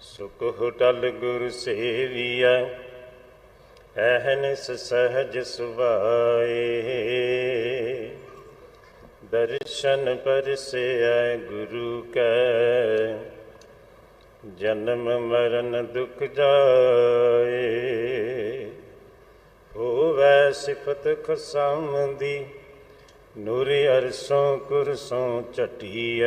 ਸੁਖ ਟਲ ਗੁਰ ਸੇਵੀਐ, ਅਹਨਿਸ ਸਹਜ ਸੁਭਾਏ। ਦਰਸ਼ਨ ਪਰਸੈ ਗੁਰੂ ਕੈ, ਜਨਮ ਮਰਨ ਦੁਖ ਜਾਏ। ਹੋਵੈ ਸਿਫਤ ਖਸਮ ਦੀ ਨੂਰ ਅਰਸੋਂ ਕੁਰਸੋਂ ਚਟੀਐ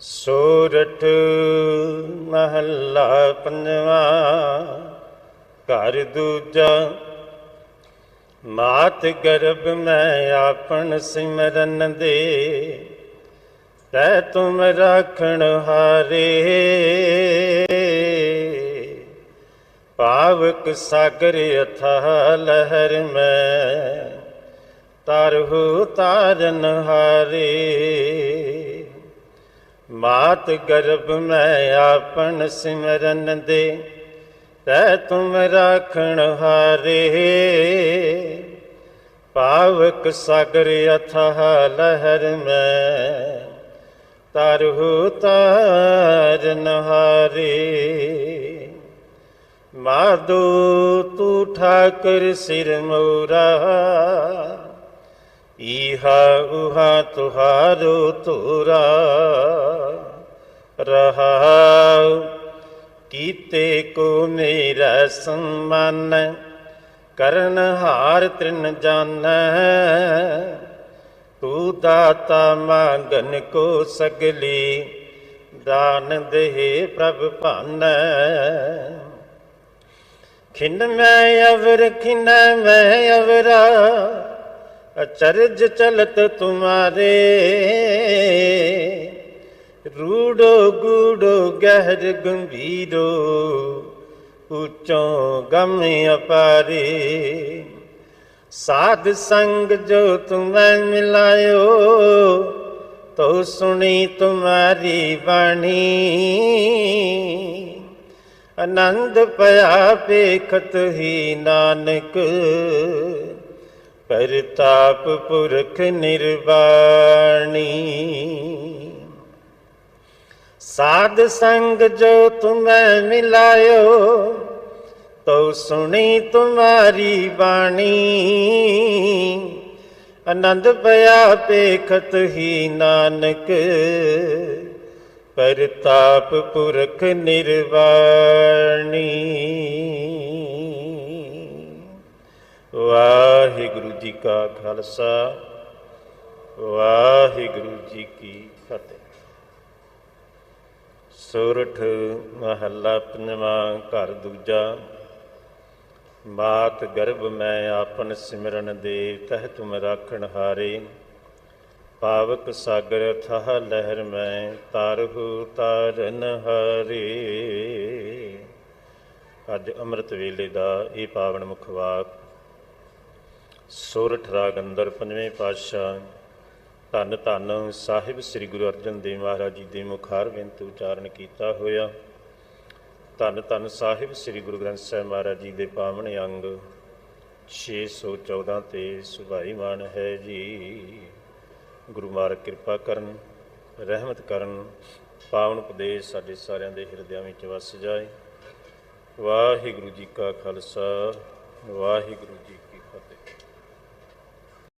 ਸੋਰਠ ਮਹੱਲਾ ਪੰਜਵਾ, ਘਰ ਦੂਜਾ, ਮਾਤ ਗਰਭ ਮੈਂ ਆਪਣ ਸਿਮਰਨ ਦੇ, ਤੈ ਤੁਮ ਰਾਖਣ ਹਾਰੇ। ਪਾਵਕ ਸਾਗਰ ਅਥਾਹ ਲਹਿਰ ਮੈਂ ਤਰਹੁ ਤਾਰਨ ਹਾਰੇ। ਮਾਤ ਗਰਭ ਮੈਂ ਆਪਨ ਸਿਮਰਨ ਦੇ, ਤੈ ਤੁਮ ਰਾਖਣ ਹਾਰੇ। ਪਾਵਕ ਸਾਗਰ ਅਥਾਹ ਲਹਿਰ ਮੈਂ ਤਰਹੁ ਤਾਰ ਹਾਰੇ ਮਾਦੋ ਤੂ ਠਾਕਰ ਸਿਰ ਮੋਰਾ ਈਹਾ ਉਹਾ ਤੁਹਾਰੋ ਤੋਰਾ ਰਹਾਉ ਕੀਤੇ ਕੋ ਮੇਰਾ ਸੰਮਨ, ਕਰਨ ਹਾਰ ਤ੍ਰਿਨ ਜਾਣੈ ਤੂ ਦਾਤਾ ਮੰਗਨ ਕੋ ਸਗਲੀ, ਦਾਨ ਦੇਹ ਪ੍ਰਭ ਭਾਨੈ। ਖਿੰਨ ਮੈਂ ਅਵਰ, ਖਿੰਨ ਮੈਂ ਅਵਰਾ ਅਚਰਜ ਚਲਤ ਤੁਮਾਰੇ। ਰੂੜੋ ਗੂੜੋ ਗਹਿਰ ਗੰਭੀਰੋ, ਉੱਚੋਂ ਗਮ ਅਪਾਰੇ। ਸਾਧ ਸੰਗ ਜੋ ਤੁਮੈ ਮਿਲਾਇਓ, ਤੋ ਸੁਣੀ ਤੁਮਾਰੀ ਬਾਣੀ। ਆਨੰਦ ਪਿਆ ਪੇਖਤ ਹੀ ਨਾਨਕ ਪਰਤਾਪ ਪੁਰਖ ਨਿਰਵਾਣੀ। ਸਾਧ ਸੰਗ ਜੋ ਤੁਮੈ ਮਿਲਾਇਓ ਤੋ ਸੁਣੀ ਤੁਮਾਰੀ ਬਾਣੀ। ਆਨੰਦ ਪਿਆ ਪੇਖਤ ਹੀ ਨਾਨਕ ਪਰਤਾਪ ਪੁਰਖ ਨਿਰਵਾਣੀ। ਕਾ ਖਾਲਸਾ, ਵਾਹਿਗੁਰੂ ਜੀ ਕੀ ਫਤਿਹ। ਸੋਰਠ ਮਹੱਲਾ ਪੰਜਵਾਂ ਘਰ ਦੂਜਾ, ਮਾਤ ਗਰਭ ਮੈਂ ਆਪਨ ਸਿਮਰਨ ਦੇ ਤਹਿ ਤੁਮ ਰਾਖਣ ਹਾਰੇ। ਪਾਵਕ ਸਾਗਰ ਥਹ ਲਹਿਰ ਮੈਂ ਤਾਰਹੁ ਤਾਰਨ ਹਾਰੇ। ਅੱਜ ਅੰਮ੍ਰਿਤ ਵੇਲੇ ਦਾ ਇਹ ਪਾਵਨ ਮੁਖਵਾਕ ਸੋਰਠ ਰਾਗ ਅੰਦਰ ਪੰਜਵੇਂ ਪਾਤਸ਼ਾਹ। ਧੰਨ ਧੰਨ ਸਾਹਿਬ ਸ੍ਰੀ ਗੁਰੂ ਅਰਜਨ ਦੇਵ ਮਹਾਰਾਜ ਜੀ ਦੇ ਮੁਖਾਰ ਬਿੰਤ ਉਚਾਰਨ ਕੀਤਾ ਹੋਇਆ। ਧੰਨ ਧੰਨ ਸਾਹਿਬ ਸ੍ਰੀ ਗੁਰੂ ਗ੍ਰੰਥ ਸਾਹਿਬ ਮਹਾਰਾਜ ਜੀ ਦੇ ਪਾਵਨ ਅੰਗ। 614 ਤੇ ਸੁਭਾਈ ਸੁਭਾਈਮਾਨ ਹੈ ਜੀ। ਗੁਰੂ ਮਾਰਗ ਕਿਰਪਾ ਕਰਨ, ਰਹਿਮਤ ਕਰਨ, ਪਾਵਨ ਉਪਦੇਸ਼ ਸਾਡੇ ਸਾਰਿਆਂ ਦੇ ਹਿਰਦਿਆਂ ਵਿੱਚ ਵਸ ਜਾਏ। ਵਾਹਿਗੁਰੂ ਜੀ ਕਾ ਖਾਲਸਾ, ਵਾਹਿਗੁਰੂ ਜੀ ਕੀ ਫਤਿਹ।